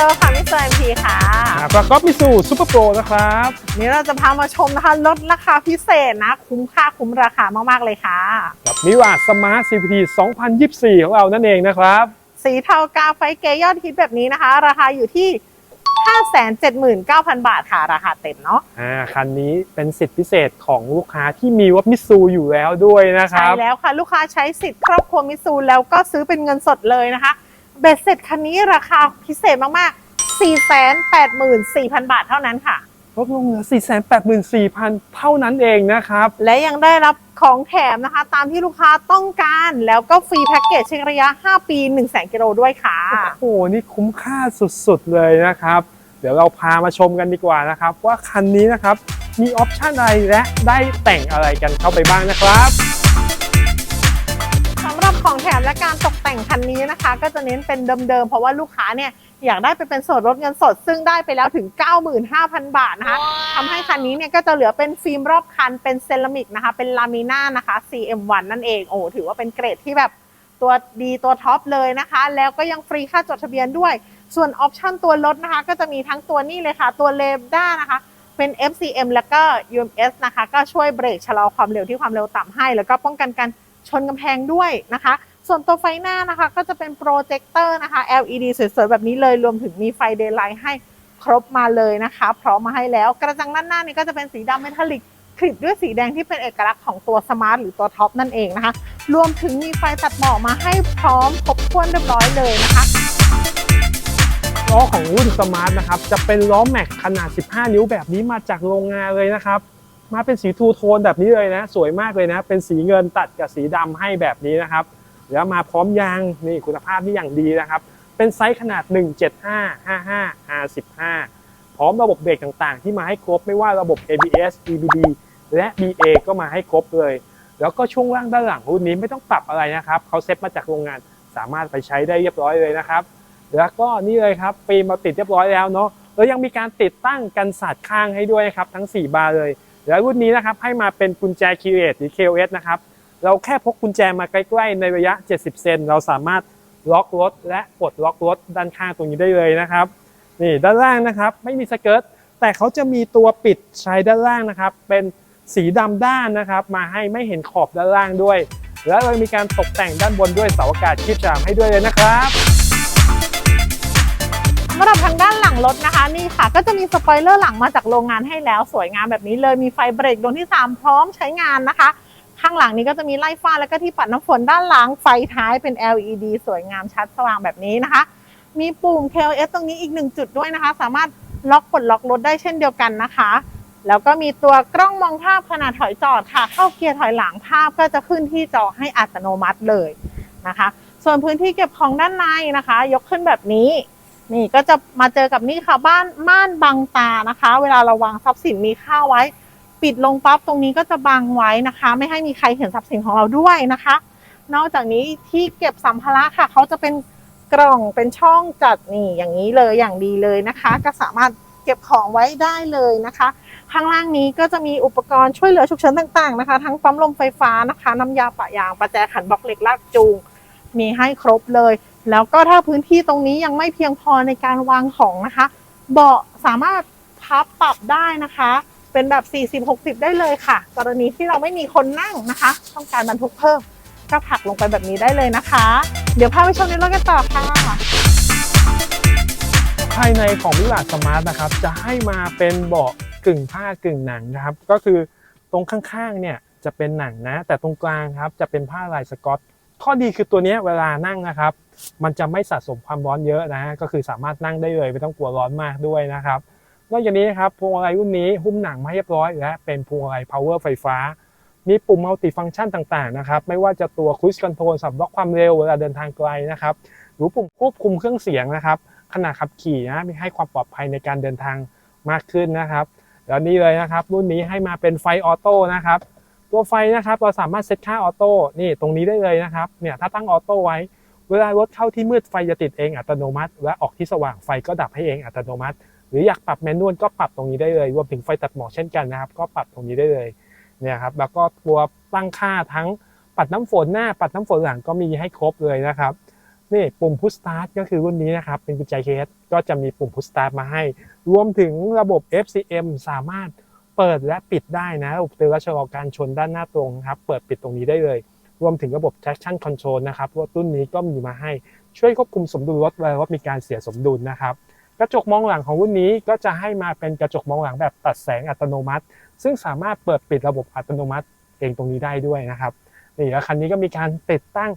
ดีค่ะอยู่กับโจค่ะมิสเตอร์เอ็มพีค่ะครับแล้วก็มิสูซูเปอร์โปรนะครับนี่เราจะพามาชมนะคะลดราคาพิเศษนะ คุ้มค่าคุ้มราคามาก ๆ เลยค่ะกับมิวาสมาร์ท CPT 2024 ของเรานั่นเองนะครับ สีเทากาไฟเกยอดฮิตแบบนี้นะคะ ราคาอยู่ที่ 579,000 บาทค่ะ ราคาเต็มเนาะอ่าคันนี้เป็นสิทธิพิเศษของลูกค้าที่มีวัดมิสูอยู่แล้วด้วยนะคใช่รับ แล้วค่ะ ลูกค้าใช้สิทธิ์ครอบครัวมิตซูแล้วก็ซื้อเป็นเงินสดเลยนะคะ เบ็ดเสร็จคันนี้ราคาพิเศษมากๆ 484,000 บาทเท่านั้นค่ะลดลงเหลือ 484,000 เท่านั้นเองนะครับ และยังได้รับของแถมนะคะ ตามที่ลูกค้าต้องการแล้วก็ฟรีแพ็กเกจเช็คระยะ 5 ปี 1 0 0 0 0กิโลด้วยค่ะ โอ้โห นี่คุ้มค่าสุดๆเลยนะครับ เดี๋ยวเราพามาชมกันดีกว่านะครับ ว่าคันนี้นะครับ มีออปชันอะไรและได้แต่งอะไรกันเข้าไปบ้างนะครับสำหรับ ของแถมและการตกแต่งคันนี้นะคะ ก็จะเน้นเป็นเดิมๆ เพราะว่าลูกค้าเนี่ยอยากได้ไปเป็นส่วนลดเงินสด ซึ่งได้ไปแล้วถึง 95,000 บาทนะคะทำให้คันนี้เนี่ยก็จะเหลือเป็นฟิล์มรอบคันเป็นเซรามิกนะคะ เป็นลามิน่านะคะ CM1 นั่นเองโอ้ถือว่าเป็นเกรดที่แบบตัวดีตัวท็อปเลยนะคะ แล้วก็ยังฟรีค่าจดทะเบียนด้วย ส่วนออปชั่นตัวรถนะคะ ก็จะมีทั้งตัวนี้เลยค่ะ ตัวเลด้านะคะ เป็น FCM แล้วก็ UMS นะคะ ก็ช่วยเบรกชะลอความเร็วที่ความเร็วต่ำให้ แล้วก็ป้องกันการ ชนกำแพงด้วยนะคะ ส่วนตัวไฟหน้านะคะก็จะเป็นโปรเจคเตอร์นะคะ LED สวยๆ แบบนี้เลยรวมถึงมีไฟเดย์ไลท์ให้ครบมาเลยนะคะพร้อมมาให้แล้ว กระจังด้านหน้านี่ก็จะเป็นสีดำเมทัลลิกคลิปด้วยสีแดงที่เป็นเอกลักษณ์ของตัวสมาร์ทหรือตัวท็อปนั่นเองนะคะ รวมถึงมีไฟตัดหมอกมาให้พร้อมครบถ้วนเรียบร้อยเลยนะคะล้อของรุ่นสมาร์ทนะครับ จะเป็นล้อแม็กขนาด 15 นิ้วแบบนี้มาจากโรงงานเลยนะครับ มาเป็นสีทูโทนแบบนี้เลยนะ สวยมากเลยนะ เป็นสีเงินตัดกับสีดำให้แบบนี้นะครับ แล้วมาพร้อมยางนี่คุณภาพที่อย่างดีนะครับ เป็นไซส์ขนาด 175 55 R15 พร้อมระบบเบรกต่างๆ ที่มาให้ครบไม่ว่าระบบ ABS EBD และ BA ก็มาให้ครบเลย แล้วก็ช่วงล่างด้านหลังรุ่นนี้ไม่ต้องปรับอะไรนะครับเขาเซ็ตมาจากโรงงานสามารถไปใช้ได้เรียบร้อยเลยนะครับ แล้วก็นี่เลยครับฟิล์มเราติดเรียบร้อยแล้วเนาะแล้วยังมีการติดตั้งกันสาดข้างให้ด้วยครับทั้ง 4 บานเลย แล้วรุ่นนี้นะครับให้มาเป็นกุญแจคีย์เรหรือ KOS นะครับ เราแค่พกกุญแจมาใกล้ๆในระยะ 70 เซนเราสามารถล็อกรถและปลดล็อกรถด้านข้างตรงนี้ได้เลยนะครับนี่ด้านล่างนะครับไม่มีสเกิร์ตแต่เขาจะมีตัวปิดใช้ด้านล่างนะครับ เป็นสีดำด้านนะครับ มาให้ไม่เห็นขอบด้านล่างด้วย แล้วเรามีการตกแต่งด้านบนด้วยเสาอากาศคีบจามให้ด้วยเลยนะครับ สำหรับทางด้านหลังรถนะคะนี่ค่ะ ก็จะมีสปอยเลอร์หลังมาจากโรงงานให้แล้ว สวยงามแบบนี้เลยมีไฟเบรกดวงที่ 3 พร้อมใช้งานนะคะ ข้างหลังนี้ก็จะมีไล่ฟ้าแล้วก็ที่ปัดน้ำฝนด้านหลังไฟท้ายเป็น LED สวยงามชัดสว่างแบบนี้นะคะ มีปุ่ม KOS ตรงนี้อีกหนึ่งจุดด้วยนะคะ สามารถล็อกปลดล็อกรถได้เช่นเดียวกันนะคะ แล้วก็มีตัวกล้องมองภาพขณะถอยจอดค่ะ เข้าเกียร์ถอยหลังภาพก็จะขึ้นที่จอให้อัตโนมัติเลยนะคะ ส่วนพื้นที่เก็บของด้านในนะคะ ยกขึ้นแบบนี้ นี่ก็จะมาเจอกับนี่ค่ะบ้านม่านบังตานะคะ เวลาเราวางทรัพย์สินมีค่าไว้ ปิดลงปั๊บตรงนี้ก็จะบังไว้นะคะ ไม่ให้มีใครเห็นทรัพย์สินของเราด้วยนะคะ นอกจากนี้ที่เก็บสัมภาระค่ะเขาจะเป็นกล่องเป็นช่องจัดนี่อย่างนี้เลยอย่างดีเลยนะคะ ก็สามารถเก็บของไว้ได้เลยนะคะ ข้างล่างนี้ก็จะมีอุปกรณ์ช่วยเหลือฉุกเฉินต่างๆนะคะ ทั้งปั๊มลมไฟฟ้านะคะ น้ำยาปะยางประแจขันบล็อกเหล็กลากจูง มีให้ครบเลย แล้วก็ถ้าพื้นที่ตรงนี้ยังไม่เพียงพอในการวางของนะคะ เบาะสามารถพับปรับได้นะคะ เป็นแบบ 40-60 ได้เลยค่ะ กรณีที่เราไม่มีคนนั่งนะคะ ต้องการบรรทุกเพิ่มก็ผักลงไปแบบนี้ได้เลยนะคะ เดี๋ยวพาไปชมในรถกันต่อค่ะ ภายในของวิลาสมาร์ทนะครับ จะให้มาเป็นเบาะกึ่งผ้ากึ่งหนังนะครับ ก็คือตรงข้างๆเนี่ยจะเป็นหนังนะ แต่ตรงกลางครับจะเป็นผ้าลายสกอต ข้อดีคือตัวนี้เวลานั่งนะครับ มันจะไม่สะสมความร้อนเยอะนะก็คือสามารถนั่งได้เลยไม่ต้องกลัวร้อนมากด้วยนะครับนอกจากนี้นะครับพวงมาลัยรุ่นนี้หุ้มหนังมาเรียบร้อยและเป็นพวงมาลัย power ไฟฟ้า มีปุ่มมัลติฟังก์ชันต่างๆนะครับไม่ว่าจะตัว cruise control สำหรับล็อกความเร็วเวลาเดินทางไกลนะครับหรือปุ่มควบคุมเครื่องเสียงนะครับขณะขับขี่นะมีให้ความปลอดภัยในการเดินทางมากขึ้นนะครับแล้วนี่เลยนะครับ รุ่นนี้ให้มาเป็นไฟออโต้นะครับตัวไฟนะครับเราสามารถเซตค่าออโต้นี่ตรงนี้ได้เลยนะครับเนี่ยถ้าตั้งออโต้ไว้ เวลารถเข้าที่มืดไฟจะติดเองอัตโนมัติ และออกที่สว่างไฟก็ดับให้เองอัตโนมัติ หรืออยากปรับแมนนวลก็ปรับตรงนี้ได้เลยรวมถึงไฟตัดหมอกเช่นกันนะครับ ก็ปรับตรงนี้ได้เลยเนี่ยครับแล้วก็ตัวตั้งค่าทั้งปัดน้ำฝนหน้าปัดน้ำฝนหลังก็มีให้ครบเลยนะครับนี่ปุ่มพุชสตาร์ทก็คือรุ่นนี้นะครับเป็นกุญแจเคสก็จะมีปุ่ม push start มาให้ รวมถึงระบบ FCM สามารถเปิดและปิดได้นะระบบเตือนชะลอการชนด้านหน้าตรงนะครับ เปิดปิดตรงนี้ได้เลย รวมถึงระบบ traction control นะครับรถรุ่นนี้ก็มีมาให้ช่วยควบคุมสมดุลรถเวลารถมีการเสียสมดุลนะครับ กระจกมองหลังของรุ่นนี้ก็จะให้มาเป็นกระจกมองหลังแบบตัดแสงอัตโนมัติ ซึ่งสามารถเปิดปิดระบบอัตโนมัติเองตรงนี้ได้ด้วยนะครับนี่แล้วคันนี้ก็มีการติดตั้ง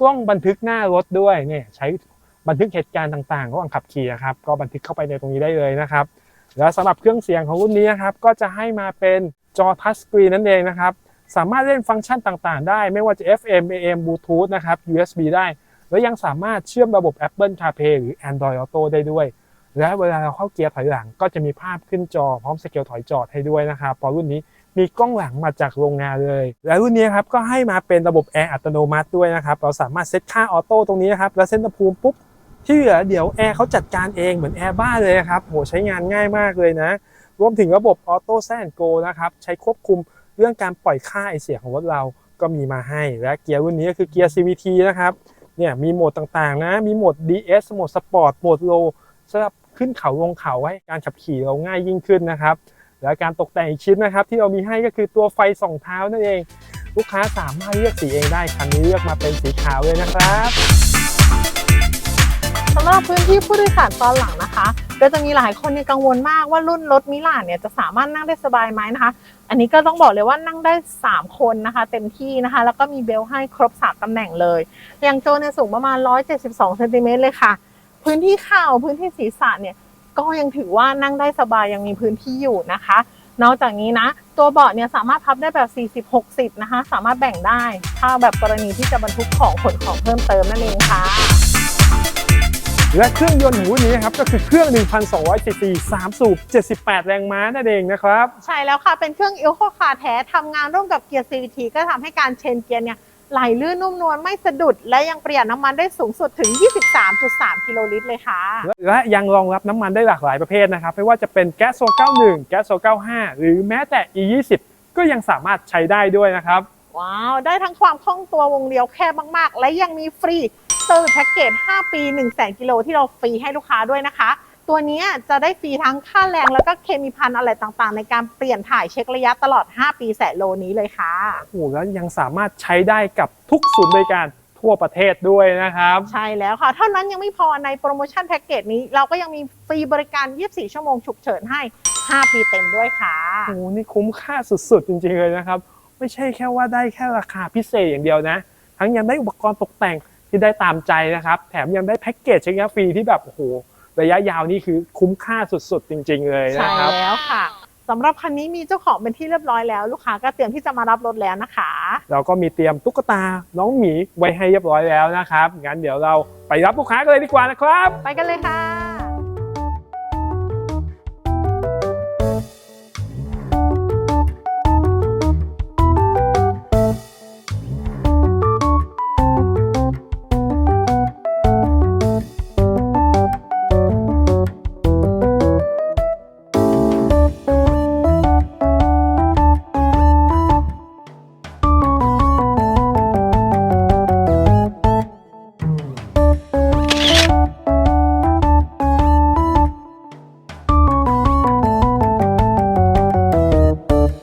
กล้องบันทึกหน้ารถด้วยเนี่ยใช้บันทึกเหตุการณ์ต่างๆระหว่างขับขี่นะครับก็บันทึกเข้าไปในตรงนี้ได้เลยนะครับ แล้วสำหรับเครื่องเสียงของรุ่นนี้นะครับก็จะให้มาเป็นจอทัชสกรีนนั่นเองนะครับ สามารถเล่นฟังก์ชันต่างๆ ได้ ไม่ว่าจะ FM AM Bluetooth นะครับ USB ได้ และยังสามารถเชื่อมระบบ Apple CarPlay หรือ Android Auto ได้ด้วย และเวลาเราเข้าเกียร์ถอยหลัง ก็จะมีภาพขึ้นจอพร้อมสเกลถอยจอดให้ด้วยนะครับพราะรุ่นนี้มีกล้องหลังมาจากโรงงานเลย และรุ่นนี้ครับก็ให้มาเป็นระบบแอร์อัตโนมัติด้วยนะครับ เราสามารถเซตค่าออโต้ตรงนี้นะครับ แล้วเซตอุณหภูมิปุ๊บ ที่เหลือเดี๋ยวแอร์เขาจัดการเองเหมือนแอร์บ้านเลยครับ โหใช้งานง่ายมากเลยนะ รวมถึงระบบออโต้แซนโกนะครับ ใช้ควบคุม เรื่องการปล่อยค่าไอเสียของรถเราก็มีมาให้ และเกียร์รุ่นนี้ก็คือเกียร์ CVT นะครับเนี่ยมีโหมดต่างๆนะมีโหมด DS โหมดสปอร์ตโหมดโลสำหรับขึ้นเขาลงเขาให้การขับขี่เราง่ายยิ่งขึ้นนะครับและการตกแต่งอีกชิ้นนะครับ ที่เรามีให้ก็คือตัวไฟส่องเท้านั่นเอง ลูกค้าสามารถเลือกสีเองได้คันนี้เลือกมาเป็นสีขาวเลยนะครับสำหรับพื้นที่ผู้โดยสารตอนหลังนะคะก็จะมีหลายคนเนี่ยกังวลมากว่ารุ่นรถมิลานเนี่ยจะสามารถนั่งได้สบายไหมนะคะ อันนี้ก็ต้องบอกเลยว่านั่งได้ 3 คนนะคะ เต็มที่นะคะ แล้วก็มีเบลให้ครบ3ตำแหน่งเลย อย่างโจเนี่ยสูงประมาณ 172เซนติเมตรเลยค่ะ พื้นที่เข่าพื้นที่ศีรษะเนี่ยก็ยังถือว่านั่งได้สบายยังมีพื้นที่อยู่นะคะ นอกจากนี้นะ ตัวเบาะเนี่ยสามารถพับได้แบบ 40-60 นะคะ สามารถแบ่งได้ ถ้าแบบกรณีที่จะบรรทุกของขนของเพิ่มเติมนั่นเองค่ะ และเครื่องยนต์ของรุ่นนี้นะครับก็คือเครื่อง 1,200ซีซี3สูบ 78 แรงม้านั่นเองนะครับ ใช่แล้วค่ะ เป็นเครื่อง e อ c o คาแท้ทำงานร่วมกับเกียร์ CVT ก็ทำให้การเชนเกียร์เนี่ยไหลลื่นนุ่มนวลไม่สะดุด และยังประหยัดน้ำมันได้สูงสุดถึง 23.3 กิโลลิตรเลยค่ะและและยังรองรับน้ำมันได้หลากหลายประเภทนะครับ ไม่ว่าจะเป็นแก๊สโซ 91 แก๊สโซ 95 หรือแม้แต่ E20 ก็ยังสามารถใช้ได้ด้วยนะครับ ว้าว ได้ทั้งความคล่องตัววงเลี้ยวแคบมาก ๆ และยังมีฟรี เซอร์แพ็กเกจ 5 ปี1 0 0 0 0 0กิโลที่เราฟรีให้ลูกค้าด้วยนะคะ ตัวเนี้ยจะได้ฟรีทั้งค่าแรงแล้วก็เคมีพันอะไรต่างๆ ในการเปลี่ยนถ่ายเช็คระยะตลอด 5 ปีแสนโลนี้เลยค่ะ โอ้โหแล้วยังสามารถใช้ได้กับทุกศูนย์บริการทั่วประเทศด้วยนะครับ ใช่แล้วค่ะ เท่านั้นยังไม่พอในโปรโมชั่นแพ็กเกจนี้ เราก็ยังมีฟรีบริการ 24 ชั่วโมงฉุกเฉินให้ 5 ปีเต็มด้วยค่ะโอ้โหนี่คุ้มค่าสุดๆจริงๆเลยนะครับ ไม่ใช่แค่ว่าได้แค่ราคาพิเศษอย่างเดียวนะ ทั้งยังได้อุปกรณ์ตกแต่ง ที่ได้ตามใจนะครับ แถมยังได้แพ็กเกจเช็คระยะฟรีที่แบบโอ้โหระยะยาวนี่คือคุ้มค่าสุดๆ จริง ๆ เลยใช่นะครับแล้วค่ะสำหรับคันนี้มีเจ้าของเป็นที่เรียบร้อยแล้ว ลูกค้าก็เตรียมที่จะมารับรถแล้วนะคะ เราก็มีเตรียมตุ๊กตาน้องหมีไว้ให้เรียบร้อยแล้วนะครับงั้นเดี๋ยวเราไปรับลูกค้ากันเลยดีกว่านะครับ ไปกันเลยค่ะ